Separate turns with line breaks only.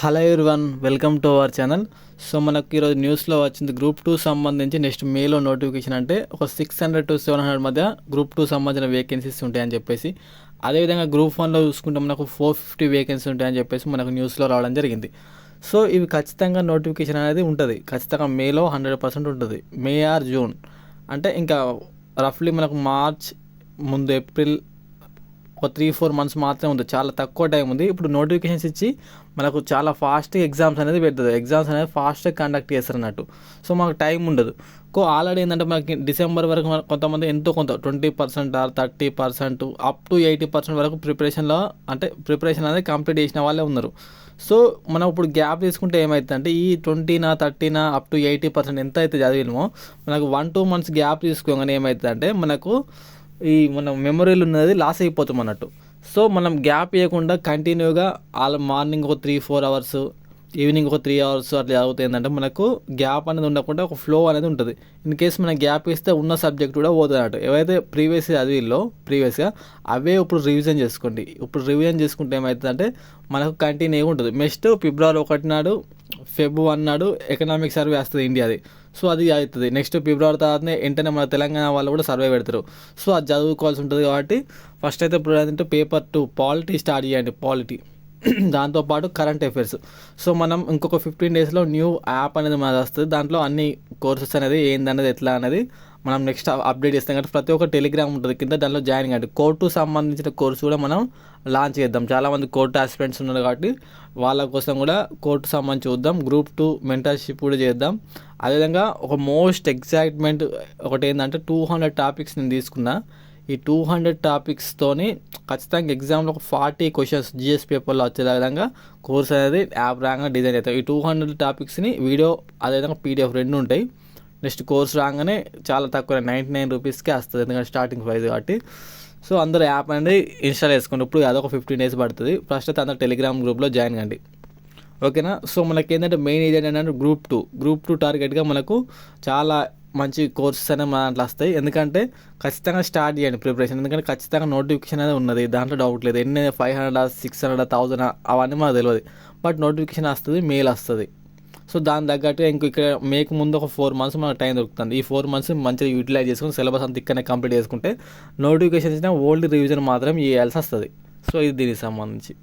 Hello one welcome to our channel so మనకు ఈరోజు న్యూస్లో వచ్చింది గ్రూప్ టూ సంబంధించి నెక్స్ట్ మేలో నోటిఫికేషన్ అంటే ఒక six hundred to seven hundred మధ్య గ్రూప్ టూ సంబంధించిన వేకెన్సీస్ ఉంటాయని చెప్పేసి అదేవిధంగా గ్రూప్ వన్లో చూసుకుంటే మనకు ఫోర్ ఫిఫ్టీ వేకెన్సీ ఉంటాయని చెప్పేసి మనకు న్యూస్లో రావడం జరిగింది. సో ఇవి ఖచ్చితంగా నోటిఫికేషన్ అనేది ఉంటుంది. ఖచ్చితంగా మేలో హండ్రెడ్ పర్సెంట్ ఉంటుంది. మే ఆర్ జూన్ అంటే ఇంకా రఫ్లీ మనకు మార్చ్ ముందు ఏప్రిల్ ఒక త్రీ ఫోర్ మంత్స్ మాత్రమే ఉంది. చాలా తక్కువ టైం ఉంది. ఇప్పుడు నోటిఫికేషన్స్ ఇచ్చి మనకు చాలా ఫాస్ట్గా ఎగ్జామ్స్ అనేది పెడుతుంది. ఎగ్జామ్స్ అనేది ఫాస్ట్గా కండక్ట్ చేస్తారు అన్నట్టు. సో మాకు టైం ఉండదు. కో ఆల్రెడీ ఏంటంటే మనకి డిసెంబర్ వరకు కొంతమంది ఎంతో కొంత twenty percent or thirty percent up to eighty percent వరకు ప్రిపరేషన్లో అంటే ప్రిపరేషన్ అనేది కంప్లీట్ చేసిన వాళ్ళే ఉన్నారు. సో మనం ఇప్పుడు గ్యాప్ తీసుకుంటే ఏమవుతుందంటే ఈ ట్వంటీనా థర్టీనా అప్ టు ఎయిటీ పర్సెంట్ ఎంత అయితే చదివినమో మనకు వన్ టూ మంత్స్ గ్యాప్ తీసుకోగానే ఏమవుతుందంటే మనకు ఈ మన మెమరీలు ఉన్నది లాస్ అయిపోతాం అన్నట్టు. సో మనం గ్యాప్ ఇవ్వకుండా కంటిన్యూగా వాళ్ళ మార్నింగ్ ఒక త్రీ ఫోర్ అవర్స్ ఈవినింగ్ ఒక త్రీ అవర్స్ అట్లా చదివితే ఏంటంటే మనకు గ్యాప్ అనేది ఉండకుండా ఒక ఫ్లో అనేది ఉంటుంది. ఇన్ కేస్ మనం గ్యాప్ ఇస్తే ఉన్న సబ్జెక్ట్ కూడా పోతుంది అన్నట్టు. ఏవైతే ప్రీవియస్ చదివిలో ప్రీవియస్గా అవే ఇప్పుడు రివిజన్ చేసుకోండి. ఇప్పుడు రివిజన్ చేసుకుంటే ఏమవుతుందంటే మనకు కంటిన్యూగా ఉంటుంది. నెక్స్ట్ ఫిబ్రవరి ఒకటి నాడు ఫెబ్ వన్ నాడు ఎకనామిక్ సర్వే వస్తుంది ఇండియాది సో అది అవుతుంది. నెక్స్ట్ ఫిబ్రవరి తర్వాతనే వెంటనే మన తెలంగాణ వాళ్ళు కూడా సర్వే పెడతారు. సో అది చదువుకోవాల్సి ఉంటుంది కాబట్టి ఫస్ట్ అయితే ఇప్పుడు ఏంటంటే పేపర్ టూ పాలిటీ స్టార్ట్ చేయండి పాలిటీ దాంతోపాటు కరెంట్ అఫైర్స్ సో మనం ఇంకొక ఫిఫ్టీన్ డేస్లో న్యూ యాప్ అనేది మనది వస్తుంది. దాంట్లో అన్ని కోర్సెస్ అనేది ఏందనేది ఎట్లా అనేది మనం నెక్స్ట్ అప్డేట్ చేస్తాం. కాబట్టి ప్రతి ఒక్క టెలిగ్రామ్ ఉంటుంది కింద దాంట్లో జాయిన్ కండి కోర్టు సంబంధించిన కోర్సు కూడా మనం లాంచ్ చేద్దాం. చాలామంది కోర్టు ఆస్పిరెంట్స్ ఉన్నారు కాబట్టి వాళ్ళ కోసం కూడా కోర్టు సంబంధించి చూద్దాం. గ్రూప్ టూ మెంటర్షిప్ కూడా చేద్దాం. అదేవిధంగా ఒక మోస్ట్ ఎగ్జైట్మెంట్ ఒకటి ఏంటంటే టూ హండ్రెడ్ టాపిక్స్ నేను తీసుకున్నా. ఈ టూ హండ్రెడ్ టాపిక్స్తోని ఖచ్చితంగా ఎగ్జామ్లో ఒక ఫార్టీ క్వశ్చన్స్ జిఎస్ పేపర్లో వచ్చే విధంగా కోర్స్ అనేది యాప్ రాగా డిజైన్ అవుతాయి ఈ టూ హండ్రెడ్ టాపిక్స్ని వీడియో అదేవిధంగా పీడిఎఫ్ రెండు ఉంటాయి. నెక్స్ట్ కోర్స్ రాగానే చాలా తక్కువ నైంటీ నైన్ రూపీస్కే వస్తుంది. ఎందుకంటే స్టార్టింగ్ ప్రైస్ కాబట్టి. సో అందరూ యాప్ అనేది ఇన్స్టాల్ చేసుకోండి ఇప్పుడు అదొక ఫిఫ్టీన్ డేస్ పడుతుంది. ఫస్ట్ అయితే అందరూ టెలిగ్రామ్ గ్రూప్లో జాయిన్ కండి. ఓకేనా? సో మనకి ఏంటంటే మెయిన్ ఏజెంట్ ఏంటంటే గ్రూప్ టూ గ్రూప్ టూ టార్గెట్గా మనకు చాలా మంచి కోర్సెస్ అనేవి మన దాంట్లో వస్తాయి. ఎందుకంటే ఖచ్చితంగా స్టార్ట్ చేయండి ప్రిపరేషన్ ఎందుకంటే ఖచ్చితంగా నోటిఫికేషన్ అనేది ఉన్నది. దాంట్లో డౌట్ లేదు. ఎన్ని five hundred six hundred thousand అవన్నీ మనకు తెలియదు. బట్ నోటిఫికేషన్ వస్తుంది మెయిల్ వస్తుంది. సో దాని తగ్గట్టు ఇంక ఇక్కడ మేక్ ముందు ఒక ఫోర్ మంత్స్ మనకు టైం దొరుకుతుంది. ఈ ఫోర్ మంత్స్ మంచిగా యూటిలైజ్ చేసుకుని సిలబస్ అంతా ఇక్కడనే కంప్లీట్ చేసుకుంటే నోటిఫికేషన్ ఇచ్చిన ఓల్డ్ రివిజన్ మాత్రం చేయాల్సి వస్తుంది. సో ఇది దీనికి సంబంధించి.